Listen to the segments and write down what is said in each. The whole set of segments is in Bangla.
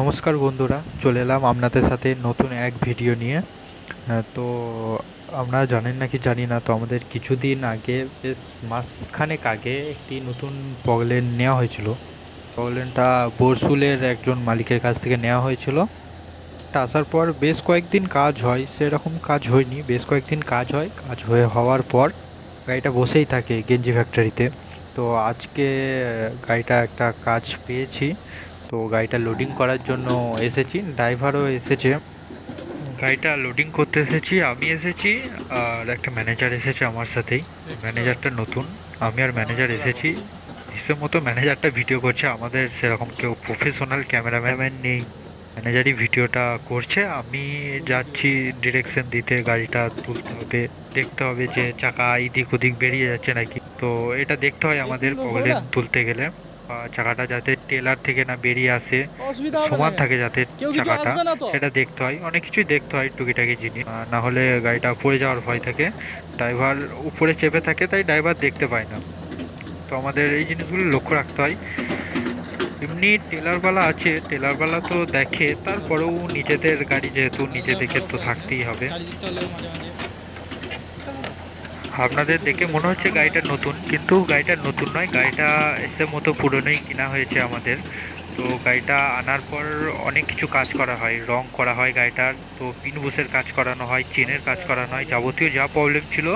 নমস্কার বন্ধুরা, চলে এলাম আপনাদের সাথে নতুন এক ভিডিও নিয়ে। তো আপনারা জানেন নাকি জানি না, তো আমাদের কিছুদিন আগে, বেশ মাসখানেক আগে একটি নতুন পগলেন নেওয়া হয়েছিল। পগলেনটা বরসুলের একজন মালিকের কাছ থেকে নেওয়া হয়েছিল। আসার পর বেশ কয়েকদিন কাজ হয়, সেরকম কাজ হয়নি, বেশ কয়েকদিন কাজ হয়। কাজ হয়ে হওয়ার পর গাড়িটা বসেই থাকে গেঞ্জি ফ্যাক্টরিতে তো আজকে গাড়িটা একটা কাজ পেয়েছি। তো গাড়িটা লোডিং করার জন্য এসেছি ড্রাইভারও এসেছে। গাড়িটা লোডিং করতে এসেছি আমি এসেছি আর একটা ম্যানেজার এসেছে আমার সাথেই। ম্যানেজারটা নতুন আমি আর ম্যানেজার এসেছি। হিসেব মতো ম্যানেজারটা ভিডিও করছে আমাদের সেরকম কেউ প্রফেশনাল ক্যামেরাম্যান নেই। ম্যানেজারই ভিডিওটা করছে আমি যাচ্ছি ডিরেকশন দিতে গাড়িটা তুলতে হবে। দেখতে হবে যে চাকা এদিক ওদিক বেরিয়ে যাচ্ছে নাকি। তো এটা দেখতে হয় আমাদের প্রবলেম তুলতে গেলে। চাকাটা যাতে টেলার থেকে না বেরিয়ে আসে সমান থাকে যাতে চাকাটা সেটা দেখতে হয় অনেক কিছুই দেখতে হয় টুকিটাকি জিনিস। না হলে গাড়িটা পড়ে যাওয়ার ভয় থাকে ড্রাইভার উপরে চেপে থাকে তাই ড্রাইভার দেখতে পায় না। তো আমাদের এই জিনিসগুলো লক্ষ্য রাখতে হয়। এমনি টেলারওয়ালা আছে টেলারওয়ালা তো দেখে তারপরেও নিজেদের গাড়ি যেহেতু নিজে দেখে তো থাকতেই হবে। আপনাদের দেখে মনে হচ্ছে গাড়িটা নতুন, কিন্তু গাড়িটা নতুন নয়, গাড়িটা এসে মতো পুরনোই কেনা হয়েছে আমাদের। তো গাড়িটা আনার পর অনেক কিছু কাজ করা হয়, রং করা হয় গাড়িটার তো পিনবুসের কাজ করানো হয়, চেনের কাজ করানো হয়, যাবতীয় যা প্রবলেম ছিল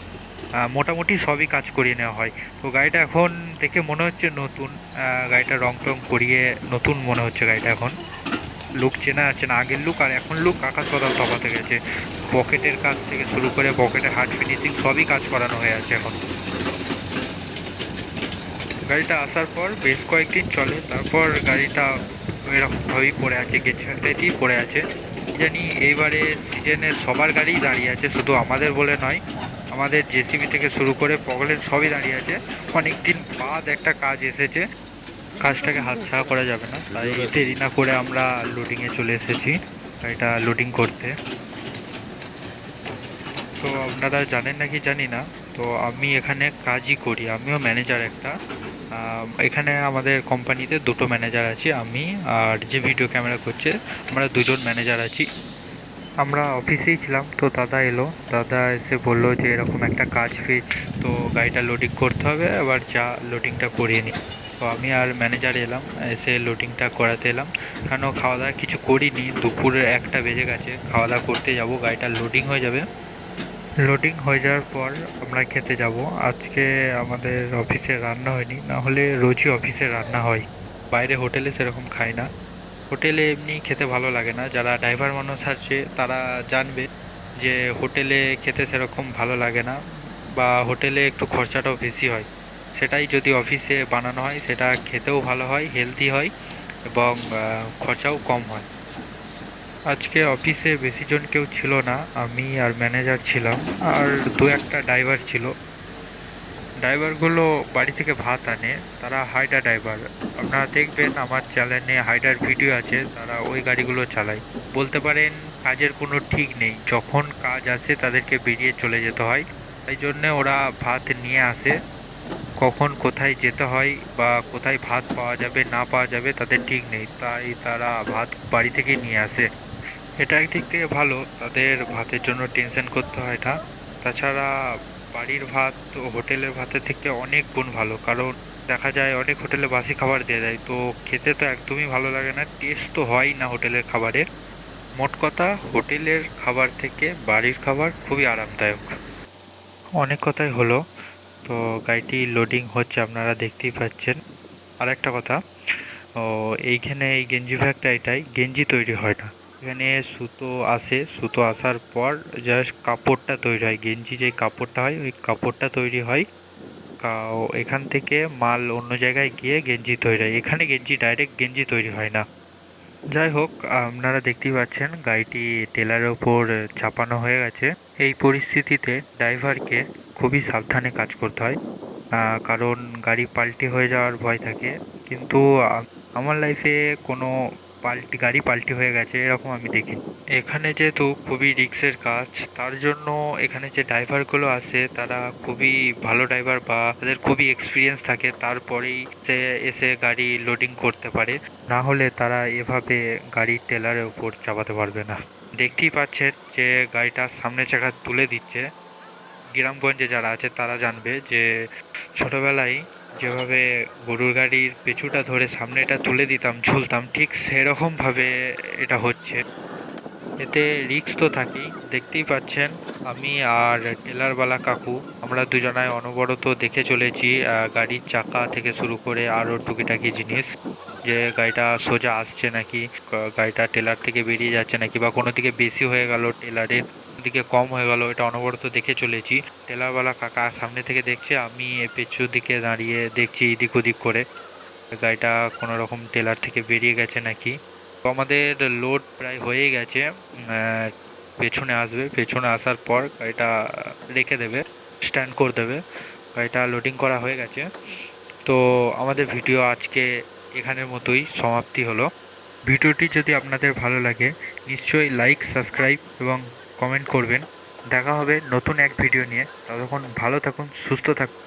মোটামুটি সবই কাজ করিয়ে নেওয়া হয়। তো গাড়িটা এখন দেখে মনে হচ্ছে নতুন গাড়িটা রং টং করিয়ে নতুন মনে হচ্ছে গাড়িটা এখন। লুক চেনা যাচ্ছে না, আগের লুক আর এখন লুক আকাশ পাতাল তফাতে গেছে। পকেটের কাজ থেকে শুরু করে পকেটের হার্ড ফিনিশিং সবই কাজ করানো হয়ে আছে এখন। গাড়িটা আসার পর বেশ কয়েকদিন চলে, তারপর গাড়িটা এরকমভাবেই পড়ে আছে গেছে পড়ে আছে। জানি এইবারে সিজনের সবার গাড়িই দাঁড়িয়ে আছে, শুধু আমাদের বলে নয়, আমাদের জেসিবি থেকে শুরু করে পগলের সবই দাঁড়িয়ে আছে। অনেক দিন বাদ একটা কাজ এসেছে কাজটাকে হাতছাড়া করা যাবে না। তাই দেরি না করে আমরা লোডিংয়ে চলে এসেছি। গাড়িটা লোডিং করতে। তো আপনারা জানেন নাকি জানি না, তো আমি এখানে কাজই করি। আমিও ম্যানেজার একটা। এখানে আমাদের কোম্পানিতে দুটো ম্যানেজার আছি, আমি আর যে ভিডিও ক্যামেরা করছে, আমরা দুজন ম্যানেজার আছি। আমরা অফিসেই ছিলাম, তো দাদা এলো। দাদা এসে বলল যে এরকম একটা কাজ পেয়েছি, তো গাড়িটা লোডিং করতে হবে আবার যা লোডিংটা করিয়ে নি তো আমি আর ম্যানেজার এলাম, এসে লোডিংটা করাতে এলাম। কেন খাওয়া দাওয়া কিছু করিনি, দুপুরে একটা বেজে গেছে খাওয়া দাওয়া করতে যাব, গাড়িটা লোডিং হয়ে যাবে। লোডিং হয়ে যাওয়ার পর আমরা খেতে যাব। আজকে আমাদের অফিসে রান্না হয়নি, না হলে রোজই অফিসে রান্না হয়। বাইরে হোটেলে সেরকম খাই না। হোটেলে এমনি খেতে ভালো লাগে না। যারা ড্রাইভার মানুষ আছে, তারা জানবে যে হোটেলে খেতে সেরকম ভালো লাগে না, বা হোটেলে একটু খরচাটাও বেশি হয়। সেটাই যদি অফিসে বানানো হয়, সেটা খেতেও ভালো হয় হেলদি হয় এবং খরচাও কম হয়। আজকে অফিসে বেশি জন কেউ ছিল না, আমি আর ম্যানেজার ছিলাম। আর দু একটা ড্রাইভার ছিল। ড্রাইভারগুলো বাড়ি থেকে ভাত আনে, তারা হাইডার ড্রাইভার আপনারা দেখবেন আমার চ্যানেলে হাইডার ভিডিও আছে, তারা ওই গাড়িগুলো চালায়। বলতে পারেন, কাজের কোনো ঠিক নেই। যখন কাজ আসে, তাদেরকে বেরিয়ে চলে যেতে হয়। তাই জন্যে ওরা ভাত নিয়ে আসে। কখন কোথায় যেতে হয় বা কোথায় ভাত পাওয়া যাবে, না পাওয়া যাবে তাদের ঠিক নেই। তাই তারা ভাত বাড়ি থেকে নিয়ে আসে। এটা একদিক থেকে ভালো, তাদের ভাতের জন্য টেনশন করতে হয় না। তাছাড়া বাড়ির ভাত হোটেলের ভাতের থেকে অনেক গুণ ভালো, কারণ দেখা যায় অনেক হোটেলে বাসি খাবার দেওয়া দেয়। তো খেতে তো একদমই ভালো লাগে না টেস্ট তো হয় না হোটেলের খাবারের। মোট কথা, হোটেলের খাবার থেকে বাড়ির খাবার খুবই আরামদায়ক। অনেক কথাই হলো। তো গাড়িটি লোডিং হচ্ছে, আপনারা দেখতেই পাচ্ছেন। আর একটা কথা, ও, এইখানে এই গেঞ্জি ফ্যাক্টরিটাই গেঞ্জি তৈরি হয় না। এখানে সুতো আসে, সুতো আসার পর জাস্ট কাপড়টা তৈরি হয়। গেঞ্জি যে কাপড়টা হয়, ওই কাপড়টা তৈরি হয়। এখান থেকে মাল অন্য জায়গায় গিয়ে গেঞ্জি তৈরি হয়। এখানে গেঞ্জি ডাইরেক্ট গেঞ্জি তৈরি হয় না। যাই হোক আপনারা দেখতেই পাচ্ছেন গাড়িটি টেলার ওপর চাপানো হয়ে গেছে। এই পরিস্থিতিতে ড্রাইভারকে খুবই সাবধানে কাজ করতে হয়। কারণ গাড়ি পাল্টি হয়ে যাওয়ার ভয় থাকে। কিন্তু আমার লাইফে কোনো পাল্টি, গাড়ি পাল্টি হয়ে গেছে, এরকম আমি দেখি। এখানে যেহেতু খুবই রিক্সের কাজ, তার জন্য এখানে যে ড্রাইভারগুলো আসে, তারা খুবই ভালো ড্রাইভার বা তাদের খুবই এক্সপিরিয়েন্স থাকে, তারপরেই সে এসে গাড়ি লোডিং করতে পারে। না হলে তারা এভাবে গাড়ির টেলারের উপর চাপাতে পারবে না। দেখতেই পাচ্ছেন যে গাড়িটা সামনে চাকা তুলে দিচ্ছে। গ্রামগঞ্জে যারা আছে, তারা জানবে যে ছোটবেলায় যেভাবে গরুর গাড়ির পেছুটা ধরে সামনেটা তুলে দিতাম, ঝুলতাম, ঠিক সেরকম ভাবে এটা হচ্ছে। এতে রিক্স তো থাকেই, দেখতেই পাচ্ছেন আমি আর টেলারওয়ালা কাকু, আমরা দুজনায় অনবরত দেখে চলেছি গাড়ির চাকা থেকে শুরু করে আরও টুকিটাকি জিনিস, যে গাড়িটা সোজা আসছে নাকি গাড়িটা টেলার থেকে বেরিয়ে যাচ্ছে নাকি, বা কোনো দিকে বেশি হয়ে গেল টেলারের দিকে কম হয়ে গেল, এটা অনবরত দেখে চলেছি। টেলারওয়ালা কাকা সামনে থেকে দেখছে, আমি পেছু দিকে দাঁড়িয়ে দেখছি এদিক ওদিক করে। গাড়িটা কোনো রকম টেলার থেকে বেরিয়ে গেছে নাকি? তো আমাদের লোড প্রায় হয়ে গেছে। পেছনে আসবে। পেছনে আসার পর গাড়িটা রেখে দেবে স্ট্যান্ড করে দেবে। গাড়িটা লোডিং করা হয়ে গেছে। তো আমাদের ভিডিও আজকে এখানের মতোই সমাপ্তি হলো। ভিডিওটি যদি আপনাদের ভালো লাগে, নিশ্চয়ই লাইক সাবস্ক্রাইব এবং কমেন্ট করবেন। দেখা হবে নতুন এক ভিডিও নিয়ে। ততক্ষণ ভালো থাকুন সুস্থ থাকুন।